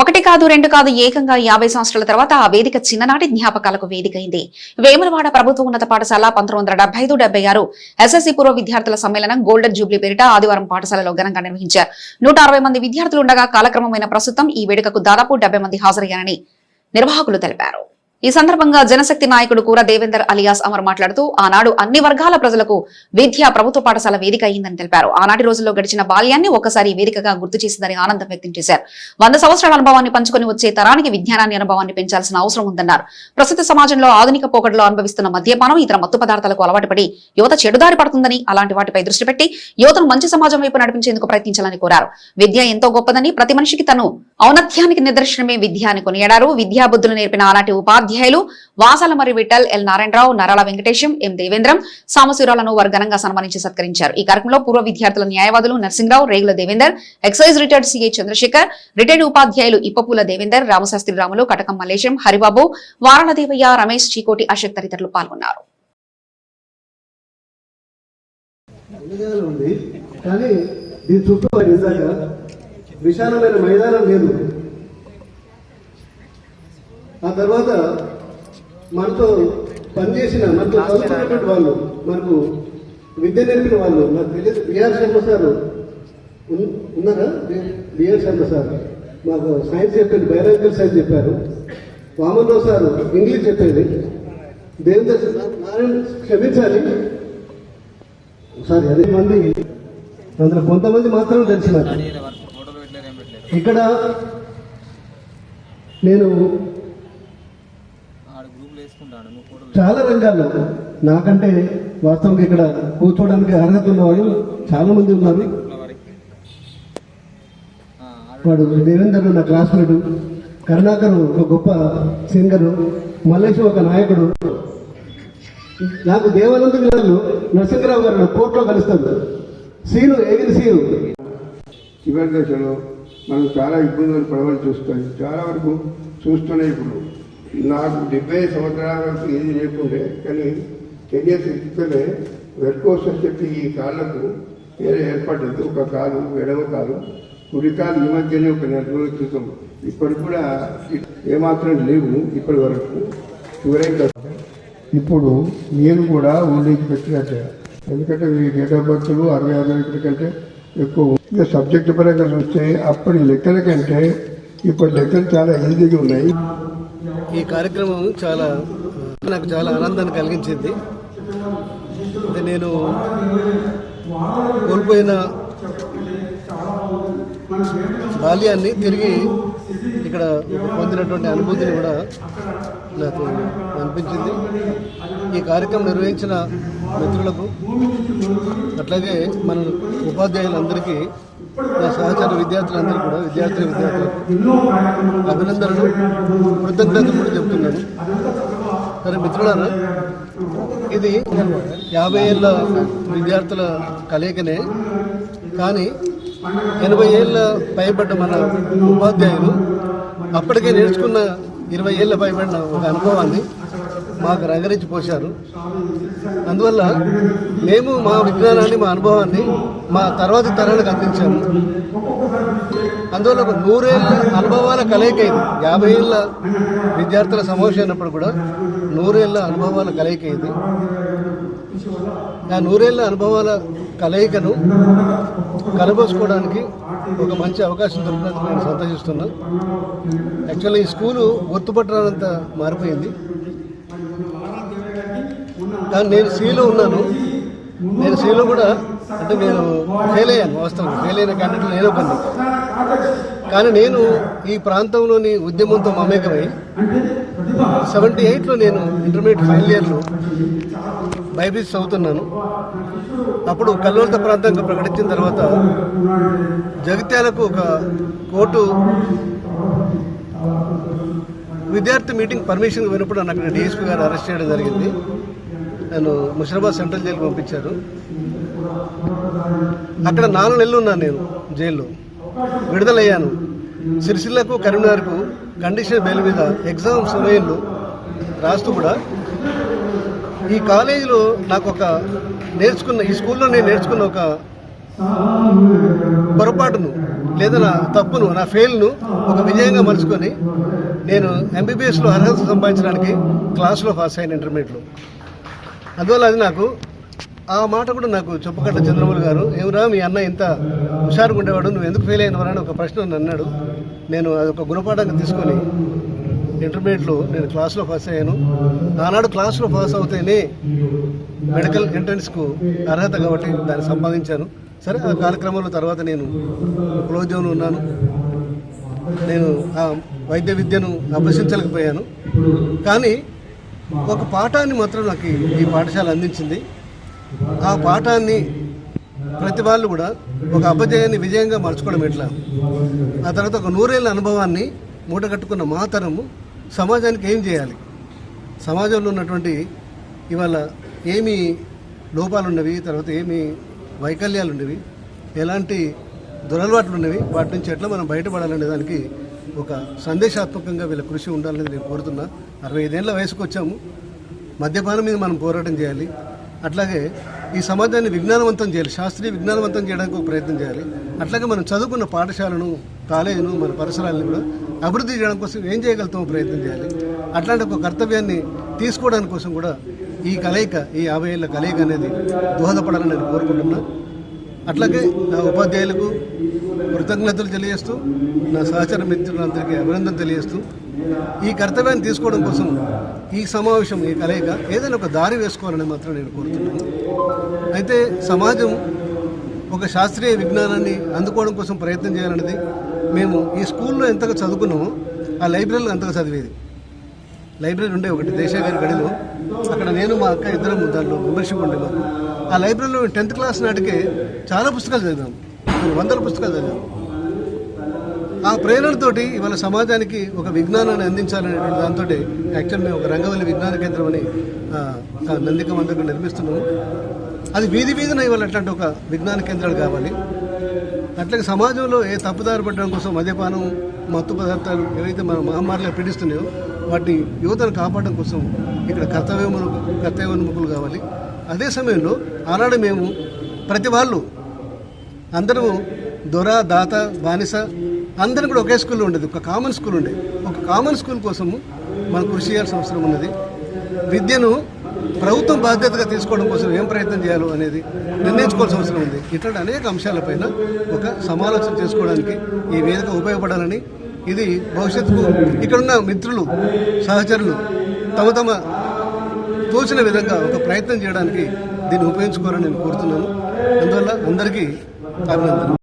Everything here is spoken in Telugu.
ఒకటి కాదు రెండు కాదు ఏకంగా యాభై సంవత్సరాల తర్వాత ఆ వేదిక చిన్ననాటి జ్ఞాపకాలకు వేదికైంది. వేములవాడ ప్రభుత్వ ఉన్నత పాఠశాల పంతొమ్మిది వందల డెబ్బై ఐదు డెబ్బై ఆరు ఎస్ఎస్సీ పూర్వ విద్యార్థుల సమ్మేళనం గోల్డెన్ జూబ్లీ పేరిట ఆదివారం పాఠశాలలో ఘనంగా నిర్వహించారు. నూట అరవై మంది విద్యార్థులు ఉండగా కాలక్రమమైన ప్రస్తుతం ఈ వేడుకకు దాదాపు డెబ్బై మంది హాజరయ్యారని నిర్వాహకులు తెలిపారు. ఈ సందర్భంగా జనశక్తి నాయకుడు కూర దేవేందర్ అలియాస్ అమర్ మాట్లాడుతూ ఆనాడు అన్ని వర్గాల ప్రజలకు విద్య ప్రభుత్వ పాఠశాల వేదిక అయిందని తెలిపారు. ఆనాటి రోజుల్లో గడిచిన బాల్యాన్ని ఒక్కసారి వేదికగా గుర్తు చేసిందని ఆనందం వ్యక్తం చేశారు. వంద సంవత్సరాల అనుభవాన్ని పంచుకొని వచ్చే తరానికి విజ్ఞానాన్ని అనుభవాన్ని పెంచాల్సిన అవసరం ఉందన్నారు. ప్రస్తుత సమాజంలో ఆధునిక పోకడలో అనుభవిస్తున్న మద్యపానం ఇతర మత్తు పదార్థాలకు అలవాటు పడి యువత చెడుదారి పడుతుందని అలాంటి వాటిపై దృష్టి పెట్టి యువతను మంచి సమాజం వైపు నడిపించేందుకు ప్రయత్నించాలని కోరారు. విద్య ఎంతో గొప్పదని ప్రతి మనిషికి తను ఔన్నత్యానికి నిదర్శనమే విద్య అని కొనియాడారు. విద్యా బుద్ధులు నేర్పిన ఆనాటి ఉపాధ్యాయులు మరి విఠల్ ఎల్ నారాయణరావు నరాల వెంకటేశం ఎం దేవేంద్రం సామశివరాలను వారు ఘనంగా సన్మానించి సత్కరించారు. ఈ కార్యక్రమంలో పూర్వ విద్యార్థుల న్యాయవాదులు Narasimharao Regula Devender excise retired CI Chandrashekar retired ఉపాధ్యాయులు ఇప్పపూల దేవేందర్ రామశాస్త్రి రాములు కటకం మల్లేశం హరిబాబు వారణదేవయ్య రమేష్ చీకోటి అశోక్ తదితరులు పాల్గొన్నారు. ఉంది కానీ దీని చుట్టూ విశాలమైన మైదానం లేదు. ఆ తర్వాత మనతో పనిచేసిన మనతో చదువుకున్నటువంటి వాళ్ళు మనకు విద్య నేర్పిన వాళ్ళు నాకు తెలియదు బిఆర్ శర్మ సార్ ఉన్- ఉన్నారా బిఆర్ శర్మ సార్ మాకు సైన్స్ చెప్పేది బయోలాజికల్ సైన్స్ చెప్పారు వామన్రావు సార్ ఇంగ్లీష్ చెప్పేది దేవేంద్ర సార్ నారాయణ క్షమించాలి సారీ అదే మంది అందులో కొంతమంది మాత్రం తెలిసిన ఇక్కడ నేను చాలా రంగాల్లో నాకంటే వాస్తవంగా ఇక్కడ కూర్చోవడానికి అర్హత ఉన్నవాళ్ళు చాలా మంది ఉన్నారు. వాడు దేవేందర్ నా క్లాస్మేట్ కరుణాకర్ ఒక గొప్ప సింగర్ మల్లేష్ ఒక నాయకుడు. నాకు దేవానంద విధాలు నరసింహరావు గారు కోర్టులో కలుస్తాను. సీను ఏగిన సీను? చివరి దశలో మనం చాలా ఇబ్బందులు పడవలసి వస్తుంది చాలా వరకు చూస్తూనే ఇప్పుడు. నాకు డెబ్బై సంవత్సరాల వరకు ఏది లేకుండే కానీ టెన్ ఇయర్స్ ఇస్తూనే వెర్కోస్ అని చెప్పి ఈ కాళ్ళకు వేరే ఏర్పడ్డది ఒక కాలు ఎడవ కాలు కుడి కాలు ఈ మధ్యనే ఒక నెల రోజుల క్రితం ఇప్పటికి కూడా ఏమాత్రం లేవు ఇప్పటి వరకు. చివరైన ఇప్పుడు నేను కూడా ఓల్డేజ్ పెట్టినట్టే ఎందుకంటే మీ డేట్ ఆఫ్ బర్త్లు అరవై ఆరు కంటే ఎక్కువ ఇక సబ్జెక్ట్ పరంగా చూస్తే అప్పటి లెక్కల కంటే ఇప్పుడు లెక్కలు చాలా ఈజీగా ఉన్నాయి. ఈ కార్యక్రమం చాలా నాకు చాలా ఆనందాన్ని కలిగించింది. అంటే నేను కోల్పోయిన బాల్యాన్ని తిరిగి ఇక్కడ పొందినటువంటి అనుభూతిని కూడా నాకు అనిపించింది. ఈ కార్యక్రమం నిర్వహించిన మిత్రులకు అట్లాగే మన ఉపాధ్యాయులందరికీ నా సహచర విద్యార్థులందరూ కూడా విద్యార్థి విద్యార్థులకు అభినందనలు. కృతజ్ఞతలు కూడా చెప్తున్నాను. సరే మిత్రులారా ఇది యాభై ఏళ్ళ విద్యార్థుల కలయికనే. కానీ ఎనభై ఏళ్ళ పైబడ్డ మన ఉపాధ్యాయులు అప్పటికే నేర్చుకున్న ఇరవై ఏళ్ళ పైబడిన ఒక అనుభవాన్ని మాకు రంగరించి పోశారు. అందువల్ల మేము మా విజ్ఞానాన్ని మా అనుభవాన్ని మా తర్వాతి తరాలకు అందించాము. అందువల్ల ఒక నూరేళ్ళ అనుభవాల కలయిక ఇది యాభై ఏళ్ళ విద్యార్థుల సమావేశం అయినప్పుడు కూడా నూరేళ్ళ అనుభవాల కలయిక ఇది ఆ నూరేళ్ళ అనుభవాల కలయికను కలబోసుకోవడానికి ఒక మంచి అవకాశం దొరికినందుకు నేను సంతోషిస్తున్నాను యాక్చువల్లీ ఈ స్కూలు గుర్తుపట్టరానంత మారిపోయింది. కానీ నేను సీలో ఉన్నాను. నేను సీలో కూడా అంటే నేను ఫెయిల్ అయ్యాను వాస్తవం ఫెయిల్ అయిన క్యాండిడేట్ నేను పని కానీ నేను ఈ ప్రాంతంలోని ఉద్యమంతో మమేకమై సెవెంటీ ఎయిట్లో నేను ఇంటర్మీడియట్ ఫైనల్ ఇయర్లో బైబిల్స్ చదువుతున్నాను. అప్పుడు కల్లోలత ప్రాంతంగా ప్రకటించిన తర్వాత జగిత్యాలకు ఒక కోర్టు విద్యార్థి మీటింగ్ పర్మిషన్ వినప్పుడు నన్ను అక్కడ గారు అరెస్ట్ చేయడం జరిగింది. నన్ను ముషిరాబాద్ సెంట్రల్ జైలుకి పంపించారు. అక్కడ నాలుగు నెలలు ఉన్నాను నేను జైల్లో. విడుదలయ్యాను. సిరిసిల్లకు కరీంనగర్కు కండిషన్ బెయిల్ మీద ఎగ్జామ్ సమయంలో రాస్తూ కూడా ఈ కాలేజీలో నాకు ఒక నేర్చుకున్న ఈ స్కూల్లో నేను నేర్చుకున్న ఒక పొరపాటును లేదా నా తప్పును నా ఫెయిల్ను ఒక విజయంగా మలుచుకొని నేను ఎంబీబీఎస్లో అర్హత సంపాదించడానికి క్లాస్లో పాస్ అయ్యాను ఇంటర్మీడియట్లో అందువల్ల అది నాకు ఆ మాట కూడా నాకు చెప్పకట్ట చంద్రమౌళి గారు ఏమిరా మీ అన్న ఇంత హుషారుగా ఉండేవాడు నువ్వు ఎందుకు ఫెయిల్ అయినవరా? అని ఒక ప్రశ్న నన్ను అన్నాడు. నేను అది ఒక గుణపాఠంగా తీసుకొని ఇంటర్మీడియట్లో నేను క్లాస్లో పాస్ అయ్యాను. ఆనాడు క్లాస్లో పాస్ అవుతేనే మెడికల్ ఎంట్రన్స్కు అర్హత కాబట్టి దాన్ని సంపాదించాను. సరే ఆ కార్యక్రమంలో తర్వాత నేను క్లోజ్లో ఉన్నాను. నేను ఆ వైద్య విద్యను అభ్యసించలేకపోయాను. కానీ ఒక పాఠాన్ని మాత్రం నాకు ఈ- పాఠశాల అందించింది. ఆ పాఠాన్ని ప్రతి వాళ్ళు కూడా ఒక అపజయాన్ని విజయంగా మలుచుకోవడం ఎట్లా? ఆ తర్వాత ఒక నూరేళ్ళ అనుభవాన్ని మూటగట్టుకున్న మా తరము సమాజానికి ఏం చేయాలి? సమాజంలో ఉన్నటువంటి ఇవాళ ఏమి లోపాలు ఉన్నవి తర్వాత ఏమి వైకల్యాలు ఉన్నవి ఎలాంటి దురలవాట్లు ఉన్నవి వాటి నుంచి ఎట్లా మనం బయటపడాలనే దానికి ఒక సందేశాత్మకంగా వీళ్ళ కృషి ఉండాలని నేను కోరుతున్నా. అరవై ఐదేళ్ళ వయసుకు వచ్చాము మద్యపానం మీద మనం పోరాటం చేయాలి. అట్లాగే ఈ సమాజాన్ని విజ్ఞానవంతం చేయాలి. శాస్త్రీయ విజ్ఞానవంతం చేయడానికి ఒక ప్రయత్నం చేయాలి. అట్లాగే మనం చదువుకున్న పాఠశాలను కాలేజీను మన పరిసరాలను కూడా అభివృద్ధి చేయడం కోసం ఏం చేయగలుగుతామో ప్రయత్నం చేయాలి. అట్లాంటి ఒక కర్తవ్యాన్ని తీసుకోవడానికి కోసం కూడా ఈ కలయిక ఈ యాభై ఏళ్ళ కలయిక అనేది దోహదపడాలని నేను కోరుకుంటున్నాను అట్లాగే నా ఉపాధ్యాయులకు కృతజ్ఞతలు తెలియజేస్తూ నా సహచర మిత్రులందరికీ అభినందన తెలియజేస్తూ ఈ కర్తవ్యాన్ని తీసుకోవడం కోసం ఈ సమావేశం ఈ కలయిక ఏదైనా ఒక దారి వేసుకోవాలని మాత్రం నేను కోరుతున్నాను. అయితే సమాజం ఒక శాస్త్రీయ విజ్ఞానాన్ని అందుకోవడం కోసం ప్రయత్నం చేయాలనేది మేము ఈ స్కూల్లో ఎంతగా చదువుకున్నామో ఆ లైబ్రరీలో అంతగా చదివేది. లైబ్రరీ ఉండే ఒకటి దేశాగారి గడిలో. అక్కడ నేను మా అక్క ఇద్దరం దాంట్లో మెంబర్షిప్ ఉండే ఆ లైబ్రరీలో టెన్త్ క్లాస్ నాటికే చాలా పుస్తకాలు చదివాము కొన్ని వందల పుస్తకాలు చదివాము ఆ ప్రేరణతోటి ఇవాళ సమాజానికి ఒక విజ్ఞానాన్ని అందించాలనేటువంటి దాంతో యాక్చువల్ మేము ఒక రంగవల్లి విజ్ఞాన కేంద్రం అని నందిక ఆ నందికం నిర్మిస్తున్నాము అది వీధి వీధిన ఇవాళ అట్లాంటి ఒక విజ్ఞాన కేంద్రాలు కావాలి. అట్లాగే సమాజంలో ఏ తప్పుదారి పట్టడం కోసం మద్యపానం మత్తు పదార్థాలు ఏవైతే మన మహమ్మారిలో పీడిస్తున్నాయో వాటిని యువతను కాపాడడం కోసం ఇక్కడ కర్తవ్యములు కర్తవ్యోన్ముఖులు కావాలి. అదే సమయంలో ఆనాడు మేము ప్రతి వాళ్ళు అందరూ దొర దాత బానిస అందరం కూడా ఒకే స్కూల్లో ఉండేది. ఒక కామన్ స్కూల్ ఉండేది ఒక కామన్ స్కూల్ కోసము మనం కృషి చేయాల్సిన అవసరం ఉన్నది. విద్యను ప్రభుత్వం బాధ్యతగా తీసుకోవడం కోసం ఏం ప్రయత్నం చేయాలో అనేది నిర్ణయించుకోవాల్సిన అవసరం ఉంది. ఇట్లాంటి అనేక అంశాలపైన ఒక సమాలోచన చేసుకోవడానికి ఈ వేదిక ఉపయోగపడాలని ఇది భవిష్యత్తుకు ఇక్కడున్న మిత్రులు సహచరులు తమ తమ తోచిన విధంగా ఒక ప్రయత్నం చేయడానికి దీన్ని ఉపయోగించుకోవాలని నేను కోరుతున్నాను. అందువల్ల అందరికీ అభినందనలు.